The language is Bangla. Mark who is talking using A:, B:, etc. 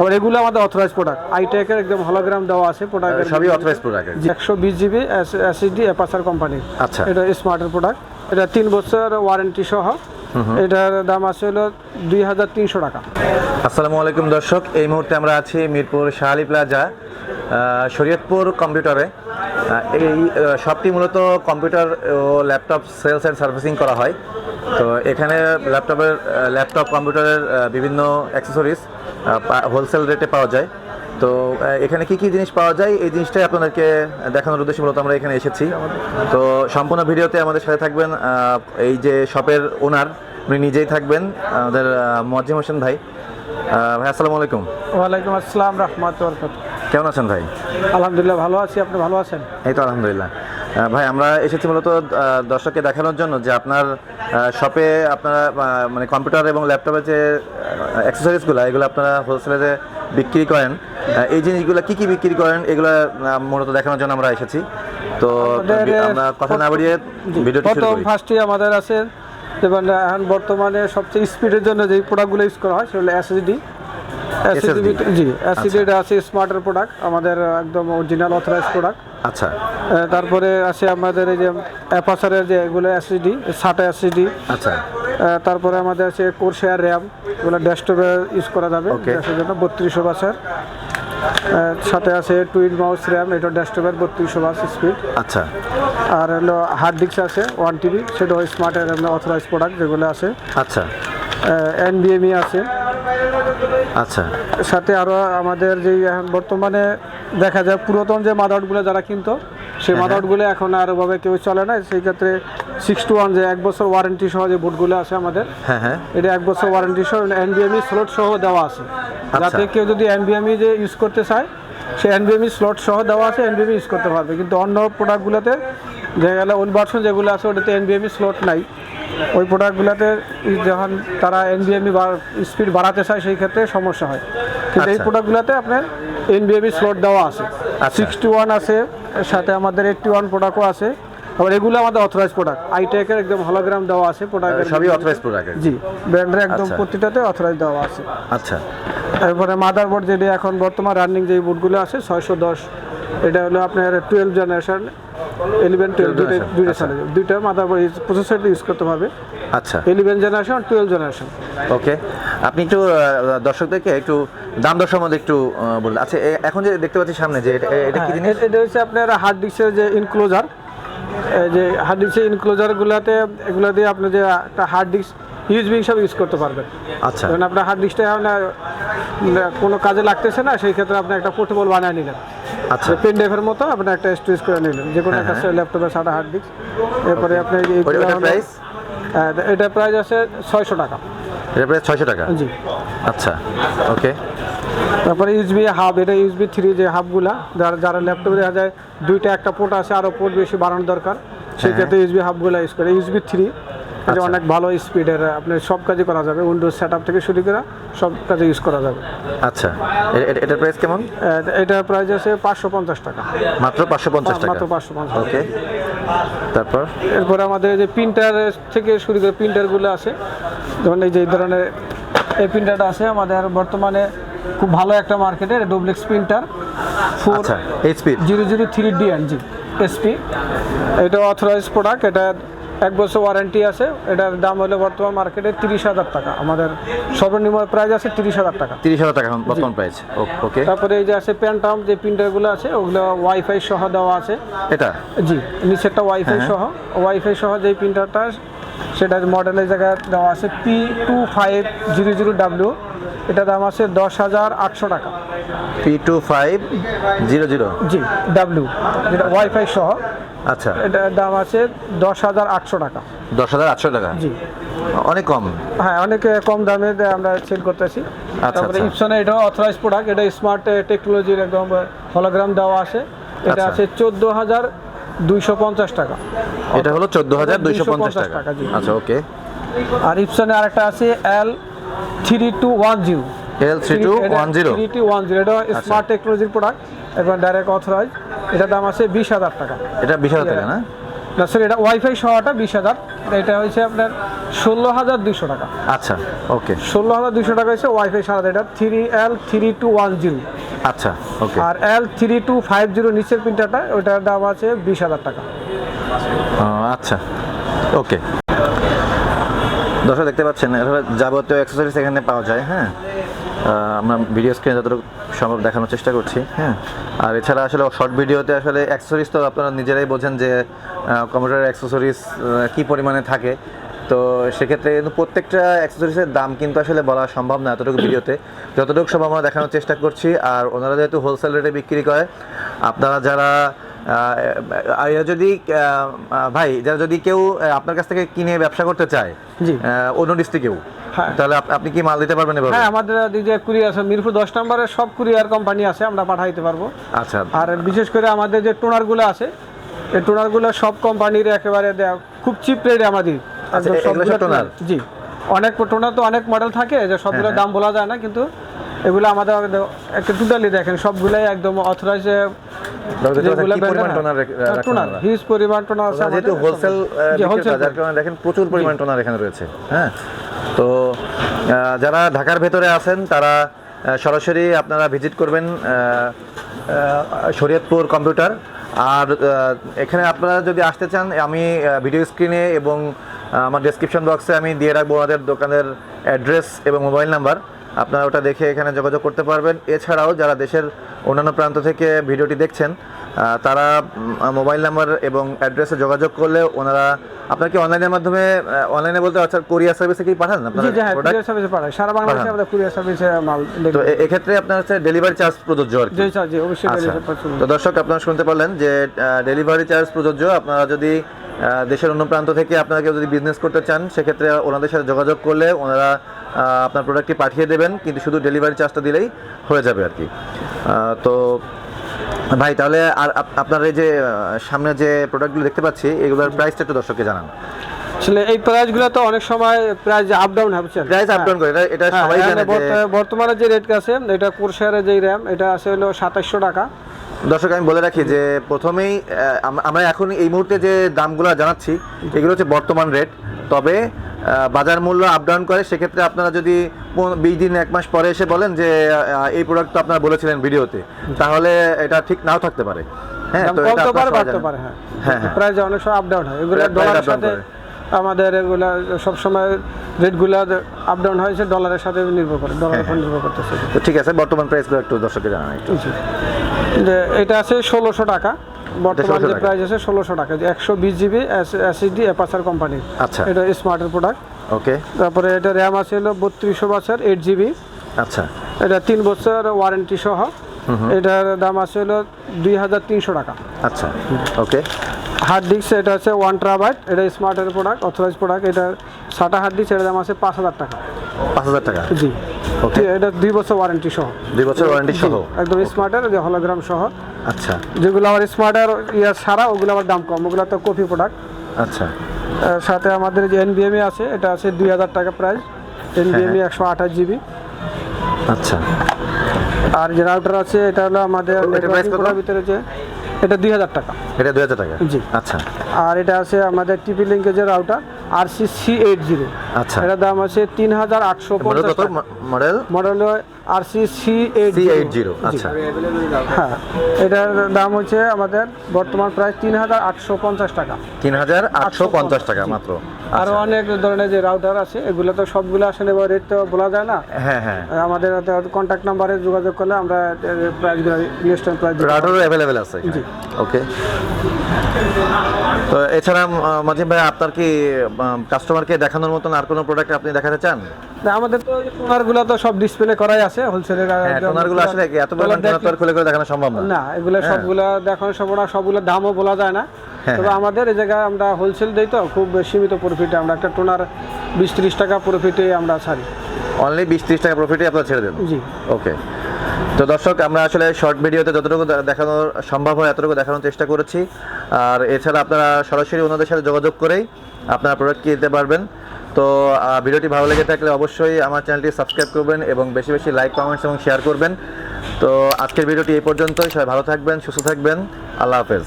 A: আবার এগুলো আমাদের অথরাইজ প্রোডাক্ট আইটেকের একদম হলোগ্রাম দেওয়া আছে প্রোডাক্ট
B: সবই অথরাইজ প্রোডাক্ট
A: একশো বিশ জিবি এসএসডি অ্যাপাসার কোম্পানি
B: আচ্ছা।
A: এটা স্মার্টের প্রোডাক্ট এটা তিন বছর ওয়ারেন্টি সহ। এটার দাম আছে হলো দুই হাজার তিনশো টাকা।
B: আসসালামু আলাইকুম দর্শক এই মুহূর্তে আমরা আছি মিরপুর শাহালি প্লাজা শরীয়তপুর কম্পিউটারে। এই শপটি মূলত কম্পিউটার ও ল্যাপটপ সেলস অ্যান্ড সার্ভিসিং করা হয়। তো এখানে ল্যাপটপের ল্যাপটপ কম্পিউটারের বিভিন্ন অ্যাক্সেসরিজ হোলসেল রেটে পাওয়া যায়। তো এখানে কি কি জিনিস পাওয়া যায়? এই জিনিসটাই আপনাদেরকে দেখানোর উদ্দেশ্যে মূলত আমরা এখানে এসেছি। তো সম্পূর্ণ ভিডিওতে আমাদের সাথে থাকবেন এই যে শপের ওনার উনি নিজেই থাকবেন আমাদের মজ্জিম হোসেন ভাই। ভাই আসসালামু আলাইকুম।
A: ওয়ালাইকুম আসসালাম রহমত
B: কেমন আছেন ভাই?
A: আলহামদুলিল্লাহ ভালো আছি। আপনি ভালো আছেন?
B: এই তো আলহামদুলিল্লাহ। ভাই আমরা এসেছি মূলত দর্শককে দেখানোর জন্য যে আপনার শপে আপনারা মানে কম্পিউটার এবং ল্যাপটপের যে অ্যাক্সেসরিজগুলো এগুলো আপনারা হোলসেলে যে বিক্রি করেন এই জিনিসগুলো কি কি বিক্রি করেন এগুলো মূলত দেখানোর জন্য আমরা এসেছি। তো আমরা কথা না বাড়িয়ে ভিডিওটি শুরু করি।
A: ফার্স্টে আমাদের আছে যেমন এখন বর্তমানে সবচেয়ে স্পিডের জন্য যে প্রোডাক্টগুলো ইউজ করা হয় সেগুলো এসএসডি
B: SSD
A: জি এসএসডি আছে স্মার্টের প্রোডাক্ট আমাদের একদম অরিজিনাল অথরাইজ প্রোডাক্ট
B: আচ্ছা।
A: তারপরে আছে আমাদের এই যে অ্যাপাসারের যে এগুলো এসএসডি সাটা এসএসডি
B: আচ্ছা।
A: তারপরে আমাদের আছে কোর্সেয়ার র্যাম এগুলো ডেস্কটপে ইউজ করা যাবে. গ্যাসের জন্য বত্রিশশো বাসের সাথে আছে টুইন মাউস র্যাম এটা ডেস্কটপের বত্রিশশো বাস স্পিড
B: আচ্ছা।
A: আর হলো হার্ড ডিস্ক আছে ওয়ান টিবি সেটাও স্মার্টের অথরাইজ প্রোডাক্ট যেগুলো আছে।
B: আচ্ছা।
A: এনবিএমই আছে।
B: আচ্ছা।
A: সাথে আরও আমাদের যে বর্তমানে দেখা যায় পুরাতন যে মাদারগুলো যারা কিনতো সেই মাদারগুলো এখন আর ওভাবে কেউ চলে না। সেই ক্ষেত্রে সিক্স টু ওয়ান যে এক বছর ওয়ারেন্টি সহ যে বুটগুলো আছে আমাদের
B: হ্যাঁ হ্যাঁ।
A: এটা এক বছর ওয়ারেন্টি সহ এনবিএমই স্লট সহ দেওয়া আছে। যাতে কেউ যদি এনবিএমই যে ইউজ করতে চায় সে এনবিএমই স্লট সহ দেওয়া আছে এনবিএমই ইউজ করতে পারবে। কিন্তু অন্য প্রোডাক্টগুলোতে দেখা গেলে ওল্ড ভার্সন যেগুলো আছে ওটাতে এনবিএমই স্লট নাই। ওই প্রোডাক্টগুলোতে যখন তারা এনবিএমই স্পিড বাড়াতে চায় সেই ক্ষেত্রে সমস্যা হয়। কিন্তু এই
B: আচ্ছা।
A: প্রোডাক্টগুলোতে আপনার এনবিএমই স্লট দেওয়া আছে।
B: আচ্ছা।
A: সিক্সটি ওয়ান আছে সাথে আমাদের এইটটি ওয়ান প্রোডাক্টও আছে। আবার এগুলো আমাদের অথরাইজ প্রোডাক্ট আইটেকের একদম হলোগ্রাম দেওয়া আছে প্রোডাক্টের
B: সবই অথরাইজ প্রোডাক্ট
A: জি ব্র্যান্ডের একদম
B: আচ্ছা।
A: প্রতিটাতে অথরাইজ দেওয়া আছে।
B: আচ্ছা।
A: তারপরে মাদারবোর্ড যেটা এখন বর্তমান রানিং যে বুটগুলো আছে ছয়শো দশ এটা হলো আপনার টুয়েলভ জেনারেশন ইলেভেন টুয়েলভ দুইটা দুইটা
B: আচ্ছা।
A: সালে দুইটা মাদারবোর্ড প্রসেসর ইউজ করতে হবে।
B: আচ্ছা।
A: Eleven generation twelve generation
B: okay আপনি একটু দর্শকদেরকে একটু দাম দর সম্বন্ধে একটু বলুন। আচ্ছা এখন যে দেখতে পাচ্ছি সামনে যে এটা- এটা কি জিনিস?
A: এটা হচ্ছে আপনার হার্ড ডিস্কের যে ইনক্লোজার যে হার্ড ডিস্কের ইনক্লোজারগুলোতে এগুলো দিয়ে আপনি যে একটা হার্ড ডিস্ক ইউজবি হিসাবে ইউজ করতে পারবেন।
B: আচ্ছা।
A: কারণ আপনার হার্ড ডিস্কটা কোনো কাজে লাগতেছে না সেই ক্ষেত্রে আপনি একটা পোর্টেবল বানিয়ে নিলেন।
B: আচ্ছা।
A: পেন ড্রাইভের মতো আপনি একটা স্টোরেজ করে নিলেন। যে কোনো একটা ল্যাপটপের সাদা হার্ড ডিস্ক এরপরে আপনি হ্যাঁ, এটা প্রাইস আছে ছয়শো টাকা।
B: এটা প্রায় ছয়শো টাকা?
A: জি।
B: আচ্ছা ওকে
A: তারপরে ইউজবি হাব এটা ইউজবি থ্রি যে হাবগুলা যারা যারা ল্যাপটপে দেখা যায় দুইটা একটা পোর্ট আছে আরও পোর্ট বেশি বাড়ানোর দরকার। সেই ক্ষেত্রে ইউজবি হাবগুলা ইউজ করে। ইউজবি থ্রি এটা
B: আচ্ছা।
A: অনেক ভালো স্পিডের আপনি সব কাজে করা যাবে উইন্ডোজ সেট থেকে শুরু করে সব কাজে ইউজ করা যাবে।
B: আচ্ছা। এটার প্রাইস কেমন?
A: এটার প্রাইস আছে পাঁচশো পঞ্চাশ টাকা।
B: মাত্র পাঁচশো পঞ্চাশ টাকা?
A: মাত্র পাঁচশো পঞ্চাশ
B: ওকে তারপর?
A: এরপরে আমাদের যে প্রিন্টার থেকে শুরু করে প্রিন্টারগুলো আছে যেমন এই যে এই ধরনের এই প্রিন্টারটা আছে আমাদের বর্তমানে খুব ভালো একটা মার্কেটের duplex printer four
B: এইচপির
A: zero zero three D N G SP এটা অথরাইজ প্রোডাক্ট এটা এক বছর ওয়ারেন্টি আছে। এটার দাম হলো বর্তমান মার্কেটে তিরিশ হাজার টাকা। আমাদের সর্বনিম্ন প্রাইস আছে তিরিশ হাজার টাকা।
B: তিরিশ হাজার টাকা এখন বর্তমান প্রাইস ওকে
A: তারপরে এই যে আছে প্যান্টাম যে প্রিন্টারগুলো আছে ওগুলো ওয়াইফাই সহ দেওয়া আছে।
B: এটা?
A: জি নিচেরটা ওয়াইফাই
B: হ্যাঁ।
A: সহ। ওয়াইফাই সহ যে প্রিন্টারটা সেটা মডেলের জায়গায় দেওয়া আছে P two five zero zero W এটা দাম আছে দশ হাজার আটশো টাকা।
B: P two five zero zero
A: G W যেটা ওয়াইফাই সহ।
B: আচ্ছা।
A: এটার দাম আছে দশ হাজার আটশো টাকা।
B: দশ হাজার আটশো টাকা?
A: জি।
B: অনেক কম?
A: হ্যাঁ অনেক কম দামে আমরা সেল করতেছি। তারপরে
B: আচ্ছা।
A: ইপসনে এটাও অথরাইজ প্রোডাক্ট এটা স্মার্ট টেকনোলজির একদম হলোগ্রাম দেওয়া আছে। এটা
B: আচ্ছা।
A: আছে চোদ্দ হাজার দুইশো পঞ্চাশ টাকা।
B: এটা হলো চোদ্দ হাজার দুইশো পঞ্চাশ টাকা। আচ্ছা ওকে।
A: আর ইপসনে আরেকটা আছে L three two one zero
B: L three two one zero
A: three two one zero এটা স্মার্ট টেকনোলজির প্রোডাক্ট এবং ডাইরেক্ট অথরাইজ এটার দাম আছে বিশ হাজার টাকা।
B: এটা বিশ হাজার টাকা না?
A: না স্যার এটা ওয়াইফাই সহটা বিশ হাজার। এটা হচ্ছে আপনার ষোলো হাজার দুশো টাকা।
B: আচ্ছা ওকে
A: ষোলো হাজার দুশো টাকা হচ্ছে ওয়াইফাই সারা এটা three L three two one zero
B: আচ্ছা ওকে
A: আর L three two five zero নিচের প্রিন্টারটা ওটার দাম আছে বিশ হাজার টাকা।
B: আচ্ছা ওকে দর্শক দেখতে পাচ্ছেন যাবতীয় অ্যাক্সেসরিজ এখানে পাওয়া যায় হ্যাঁ? আমরা ভিডিও স্ক্রিনে যতটুকু সম্ভব দেখানোর চেষ্টা করছি হ্যাঁ আর এছাড়া আসলে শর্ট ভিডিওতে আসলে অ্যাক্সেসরিজ তো আপনারা নিজেরাই বোঝেন যে কম্পিউটার অ্যাক্সেসরিজ কী পরিমাণে থাকে তো সেক্ষেত্রে কিন্তু প্রত্যেকটা অ্যাক্সেসরিজের দাম কিন্তু আসলে বলা সম্ভব না এতটুকু ভিডিওতে যতটুকু সম্ভব আমরা দেখানোর চেষ্টা করছি আর ওনারা যেহেতু হোলসেল রেটে বিক্রি করে আপনারা যারা এরা যদি ভাই যারা যদি কেউ আপনার কাছ থেকে কিনে ব্যবসা করতে চায়
A: জি।
B: অন্য ডিস্ট্রিক্টেও। তাহলে আপনি কি মাল দিতে পারবেন এভাবে?
A: হ্যাঁ আমাদের যে কুরিয়ার আছে মিরপুর দশ নম্বরের সব কুরিয়ার কোম্পানি আছে আমরা পাঠাইতে পারব।
B: আচ্ছা।
A: আর বিশেষ করে আমাদের যে টোনারগুলো আছে এই টোনারগুলো সব কোম্পানির একেবারে খুব চিপ রেটে আমাদের
B: টোনার?
A: জি। অনেক টোনার তো অনেক মডেল থাকে যে সবগুলো
B: হ্যাঁ,
A: দাম বলা যায় না কিন্তু এগুলো আমাদের একটা টোটালি দেখেন সবগুলাই একদম অথরাইজ
B: পরিমাণ টোনার
A: টোনার হিউজ পরিমাণ টোনার আছে
B: যেহেতু। হোলসেল দেখেন প্রচুর পরিমাণ টোনার এখানে রয়েছে হ্যাঁ? তো যারা ঢাকার ভেতরে আছেন, তারা সরাসরি আপনারা ভিজিট করবেন শরীয়তপুর কম্পিউটার। আর এখানে আপনারা যদি আসতে চান, আমি ভিডিও স্ক্রিনে এবং আমার ডেসক্রিপশন বক্সে আমি দিয়ে রাখব আমাদের দোকানের অ্যাড্রেস এবং মোবাইল নাম্বার আপনারা ওটা দেখে এখানে যোগাযোগ করতে পারবেন। এছাড়াও যারা দেশের অন্যান্য প্রান্ত থেকে ভিডিওটি দেখছেন তারা মোবাইল নাম্বার এবং অ্যাড্রেসে যোগাযোগ করলে ওনারা আপনার কি অনলাইনের মাধ্যমে অনলাইনে বলতে আচ্ছা কোরিয়ার সার্ভিসে কি পাঠান আপনারা?
A: জি হ্যাঁ কুরিয়ার সার্ভিসে পাঠায় সারা বাংলাদেশে
B: পাঠান।
A: আমাদের কুরিয়ার সার্ভিসে মাল
B: তো এ- এক্ষেত্রে আপনার হচ্ছে ডেলিভারি চার্জ প্রযোজ্য আর কি?
A: জি স্যার জি অবশ্যই
B: আচ্ছা।
A: পাঠানো।
B: তো দর্শক আপনারা শুনতে পারলেন যে ডেলিভারি চার্জ প্রযোজ্য। আপনারা যদি দেশের অন্য প্রান্ত থেকে আপনারা কেউ যদি বিজনেস করতে চান সেক্ষেত্রে ওনাদের সাথে যোগাযোগ করলে ওনারা আপনার প্রোডাক্টটি পাঠিয়ে দেবেন। কিন্তু শুধু ডেলিভারি চার্জটা দিলেই হয়ে যাবে আর কি। তো ভাই তাহলে আর আপনার এই যে সামনে যে প্রোডাক্টগুলো দেখতে পাচ্ছি এগুলোর প্রাইসটা একটু দর্শককে জানান।
A: আসলে এই প্রাইসগুলো তো অনেক সময় প্রাইস আপ ডাউন হয় বুঝছেন?
B: প্রাইস আপ ডাউন করে এটা এটা
A: হ্যাঁ,
B: সবাই জানে যে
A: বর্তমানে যে রেট আছে এটা কোর্সারের যে র্যাম এটা আছে হলো সাতাশশো টাকা।
B: দর্শক আমি বলে রাখি যে প্রথমেই আমরা এখন এই মুহূর্তে যে দামগুলো জানাচ্ছি এগুলো হচ্ছে বর্তমান রেট তবে বাজার মূল্য আপ ডাউন করে সেক্ষেত্রে আপনারা যদি বিশ দিন এক মাস পরে এসে বলেন যে এই প্রোডাক্ট তো আপনারা বলেছিলেন ভিডিওতে তাহলে এটা ঠিক নাও থাকতে পারে। হ্যাঁ তো এটা
A: বাড়তে পারে হ্যাঁ।
B: হ্যাঁ
A: প্রাইস অনেক সময় আপ ডাউন হয়। এগুলো ডলারের সাথে আমাদের এগুলা সবসময় রেটগুলো আপ ডাউন হয়েছে ডলারের সাথে নির্ভর করে ডলারের উপর নির্ভর করতেছে।
B: তো ঠিক আছে বর্তমান প্রাইসগুলো একটু দর্শককে জানান। একটু
A: জি। যে এটা আছে ষোলোশো টাকা। বর্তমান যে প্রাইস আছে ষোলোশো টাকা। একশো বিশ জিবি এসএসডি অ্যাপাসার কোম্পানির
B: আচ্ছা।
A: এটা স্মার্টের প্রোডাক্ট
B: ওকে।
A: তারপরে এটা র্যাম আছে হলো বত্রিশশো বছর এইট জিবি
B: আচ্ছা।
A: এটা তিন বছর ওয়ারেন্টি সহ। এটার দাম আছে হলো দুই হাজার তিনশো টাকা।
B: আচ্ছা। ওকে।
A: হার্ড ডিস্ক এটা আছে ওয়ান ট্রাবাইট এটা স্মার্টের প্রোডাক্ট অথরাইজ প্রোডাক্ট এটা সাটা হার্ড ডিস্ক এটার দাম আছে পাঁচ হাজার টাকা।
B: পাঁচ হাজার টাকা?
A: জি।
B: ওকে
A: এটা দুই বছর ওয়ারেন্টি সহ।
B: দুই বছর ওয়ারেন্টি সহ?
A: একদম স্মার্টের যে হলোগ্রাম সহ।
B: আচ্ছা।
A: যেগুলো আমার স্মার্টের ইয়ার ছাড়া ওগুলো আমার দাম কম। ওগুলো তো কপি প্রোডাক্ট
B: আচ্ছা।
A: সাথে আমাদের যে এনবিএমই আছে এটা আছে দুই হাজার টাকা প্রাইস এনবিএমই একশো আঠাশ জিবি
B: আচ্ছা।
A: আর যে রাউটার আছে এটা হলো আমাদের ভিতরে যে এটা দুই হাজার টাকা।
B: এটা দুই হাজার টাকা?
A: জি।
B: আচ্ছা।
A: আর এটা আছে আমাদের টিপি লিঙ্কের যে রাউটার আর সি সি এইট জিরো
B: আচ্ছা।
A: এটার দাম আছে তিন হাজার আটশো পঞ্চাশ
B: মডেল
A: মডেল? আর সি সি এইট
B: জিরো আচ্ছা।
A: হ্যাঁ এটার দাম হচ্ছে আমাদের বর্তমান প্রায় তিন হাজার আটশো পঞ্চাশ টাকা।
B: তিন হাজার আটশো পঞ্চাশ টাকা মাত্র।
A: আরও অনেক ধরনের যে রাউটার আছে এগুলো তো সবগুলো আসলে রেট তো বলা যায় না।
B: হ্যাঁ হ্যাঁ।
A: আমাদের কন্ট্যাক্ট নাম্বারে যোগাযোগ করলে আমরা প্রাইসগুলো ইনস্ট্যান্ট প্রাইস
B: রাউটারও অ্যাভেলেবেল আছে
A: জি।
B: ওকে তো এছাড়া মাজিদ ভাই আপনার কি কাস্টমারকে দেখানোর মতন আর কোনো প্রোডাক্ট আপনি দেখাতে চান?
A: আমাদের তো টোনারগুলো তো সব ডিসপ্লে করাই আছে হোলসেলের
B: হ্যাঁ টোনারগুলো আসলে কি এত পরিমাণ টোনার খুলে করে দেখানো সম্ভব না?
A: না এগুলো
B: হ্যাঁ।
A: সবগুলো দেখানো সম্ভব না সবগুলো দামও বলা যায় না।
B: হ্যাঁ,
A: তবে আমাদের এই জায়গায় আমরা হোলসেল দিই তো খুব সীমিত প্রফিটে আমরা একটা টোনার বিশ ত্রিশ টাকা প্রফিটে আমরা ছাড়ি।
B: অনলি বিশ ত্রিশ টাকা প্রফিটে আপনারা ছেড়ে দেন?
A: জি।
B: ওকে তো দর্শক, আমরা আসলে শর্ট ভিডিওতে যতটুকু দেখানোর দেখানো সম্ভব হয়, এতটুকু দেখানোর চেষ্টা করেছি। আর এছাড়া আপনারা সরাসরি ওনাদের সাথে যোগাযোগ করেই আপনারা প্রোডাক্ট কিনতে পারবেন। তো ভিডিওটি ভালো লেগে থাকলে অবশ্যই আমার চ্যানেলটি সাবস্ক্রাইব করবেন এবং বেশি বেশি লাইক কমেন্টস এবং শেয়ার করবেন। তো, আজকের ভিডিওটি এই পর্যন্তই। সবাই ভালো থাকবেন, সুস্থ থাকবেন। আল্লাহ হাফেজ।